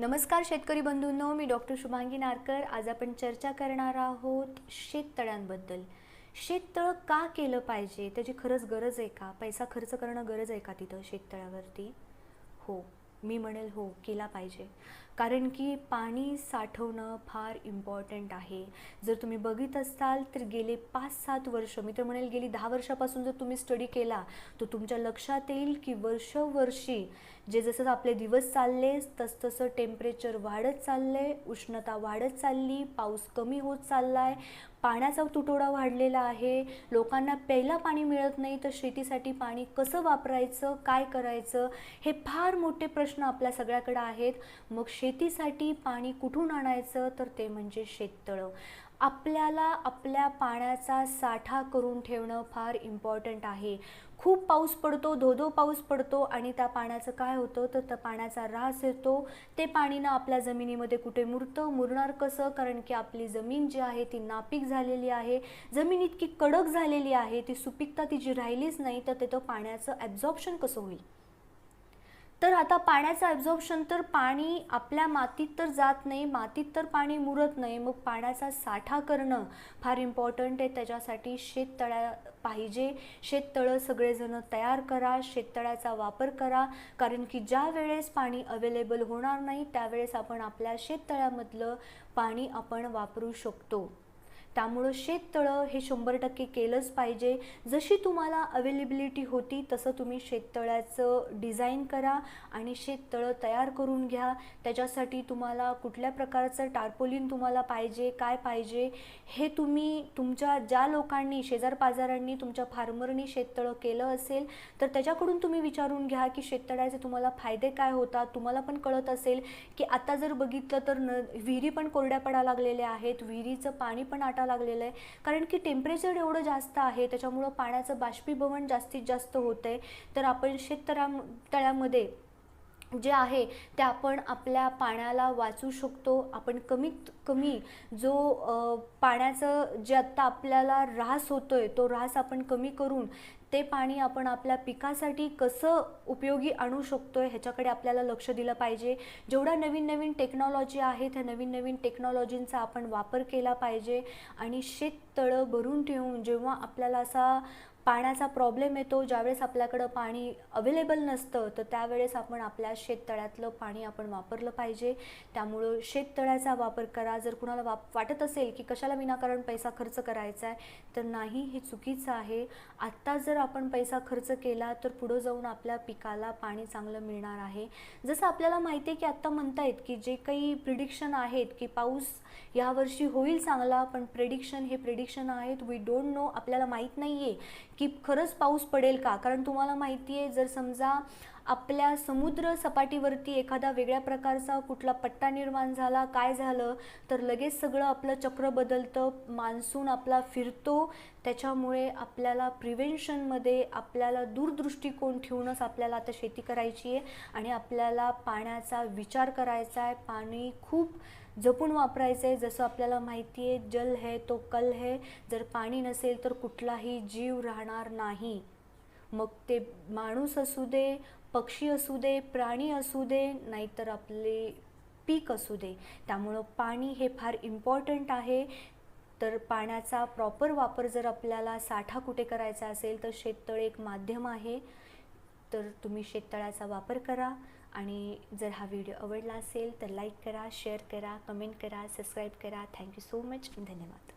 नमस्कार शेतकरी बंधूंनो मी डॉक्टर शुभांगी नारकर. आज आपण चर्चा करणार आहोत शेततळ्यांबद्दल. शेततळ का केलं पाहिजे? त्याची खरंच गरज आहे का? पैसा खर्च करणं गरज आहे का तिथं शेततळ्यावरती? हो. मी म्हणेल हो केला पाहिजे. कारण की पाणी साठवणं फार इम्पॉर्टंट आहे. जर तुम्ही बघित असाल तर गेले पाच सात वर्ष मी तर म्हणेल गेली दहा वर्षापासून जर तुम्ही स्टडी केला तर तुमच्या लक्षात येईल की वर्षवर्षी जे जसं आपले दिवस चालले तसतसं टेम्परेचर वाढत चाललं आहे उष्णता वाढत चालली पाऊस कमी होत चालला आहे पाण्याचा तुटवडा वाढलेला आहे. लोकांना प्यायला पाणी मिळत नाही तर शेतीसाठी पाणी कसं वापरायचं काय करायचं हे फार मोठे प्रश्न आपल्या सगळ्याकडे आहेत. मग शेतीसाठी पाणी कुठून आणायचं? तर ते म्हणजे शेततळं. आपल्याला आपल्या पाण्याचा साठा करून ठेवणं फार इम्पॉर्टंट आहे. खूप पाऊस पडतो धोधो पाऊस पडतो आणि त्या पाण्याचं काय होतं? तर त्या पाण्याचा ऱ्हास येतो. ते पाणी ना आपल्या जमिनीमध्ये कुठे मुरतं? मुरणार कसं? कारण की आपली जमीन जी आहे ती नापीक झालेली आहे. जमीन इतकी कडक झालेली आहे ती सुपीकता तिची राहिलीच नाही तर तिथं पाण्याचं ॲब्झॉर्प्शन कसं होईल? तर आता पाण्याचं ॲब्झॉर्प्शन तर पाणी आपल्या मातीत तर जात नाही मातीत तर पाणी मुरत नाही. मग पाण्याचा साठा करणं फार इम्पॉर्टंट आहे. त्याच्यासाठी शेततळ्या पाहिजे. शेततळं सगळेजणं तयार करा. शेततळ्याचा वापर करा. कारण की ज्या वेळेस पाणी अवेलेबल होणार नाही त्यावेळेस आपण आपल्या शेततळ्यामधलं पाणी आपण वापरू शकतो. त्यामुळं शेततळं हे शंभर टक्के केलंच पाहिजे. जशी तुम्हाला अवेलेबिलिटी होती तसं तुम्ही शेततळ्याचं डिझाईन करा आणि शेततळं तयार करून घ्या. त्याच्यासाठी तुम्हाला कुठल्या प्रकारचं टार्पोलिन तुम्हाला पाहिजे काय पाहिजे हे तुम्ही तुमच्या ज्या लोकांनी शेजारपाजारांनी तुमच्या फार्मरनी शेततळं केलं असेल तर त्याच्याकडून तुम्ही विचारून घ्या की शेततळ्याचे तुम्हाला फायदे काय होतात. तुम्हाला पण कळत असेल की आता जर बघितलं तर न विहिरी पण कोरड्या पडा लागलेल्या आहेत. विहिरीचं पाणी पण आटा लागलेलं आहे. कारण की टेम्परेचर एवढं जास्त आहे त्याच्यामुळं पाण्याचं बाष्पीभवन जास्तीत जास्त होतं आहे तर आपण शेततळ्या तळ्यामध्ये जे आहे ते आपण आपल्या पाण्याला वाचू शकतो. आपण कमीत कमी जो पाण्याचं जे आत्ता आपल्याला ऱ्हास होतोय तो ऱ्हास आपण कमी करून ते पाणी आपण आपल्या पिकासाठी कसं उपयोगी आणू शकतो ह्याच्याकडे आपल्याला लक्ष दिलं पाहिजे. जेवढ्या नवीन नवीन टेक्नॉलॉजी आहे त्या नवीन नवीन टेक्नॉलॉजींचा आपण वापर केला पाहिजे. आणि शेततळं भरून ठेवून जेव्हा आपल्याला असा पाण्याचा प्रॉब्लेम येतो ज्यावेळेस आपल्याकडं पाणी अवेलेबल नसतं तर त्यावेळेस आपण आपल्या शेततळ्यातलं पाणी आपण वापरलं पाहिजे. त्यामुळं शेततळ्याचा वापर करा. जर कुणाला वाप वाटत असेल की कशाला विनाकारण पैसा खर्च करायचा आहे तर नाही हे चुकीचं आहे. आत्ता जर आपण पैसा खर्च केला तर पुढं जाऊन आपल्या पिकाला पाणी चांगलं मिळणार आहे. जसं आपल्याला माहिती आहे की आत्ता म्हणतायत की जे काही प्रिडिक्शन आहेत की पाऊस यावर्षी होईल चांगला पण प्रेडिक्शन हे प्रेडिक्शन आहेत. वी डोंट नो आपल्याला माहीत नाही आहे की खरंच पाऊस पडेल का? कारण तुम्हाला माहिती आहे जर समजा आपल्या समुद्र सपाटीवरती एखादा वेगळ्या प्रकारचा कुठला पट्टा निर्माण झाला काय झालं तर लगेच सगळं आपलं चक्र बदलतं मान्सून आपला फिरतो. त्याच्यामुळे आपल्याला प्रिव्हेन्शनमध्ये आपल्याला दूरदृष्टिकोन ठेवूनच आपल्याला आता शेती करायची आहे आणि आपल्याला पाण्याचा विचार करायचा आहे. पाणी खूप जपून वापरायचं आहे. जसं आपल्याला माहिती आहे जल है तो कल है. जर पाणी नसेल तर कुठलाही जीव राहणार नाही. मग ते माणूस असू दे पक्षी असू दे प्राणी असू दे नाहीतर आपले पीक असू दे. त्यामुळं पाणी हे फार इम्पॉर्टंट आहे. तर पाण्याचा प्रॉपर वापर जर आपल्याला साठा कुठे करायचा असेल तर शेततळ एक माध्यम आहे. तर तुम्ही शेततळ्याचा वापर करा आणि जर हा व्हिडिओ आवडला असेल तर लाईक करा शेअर करा कमेंट करा सबस्क्राईब करा. थँक्यू सो मच धन्यवाद.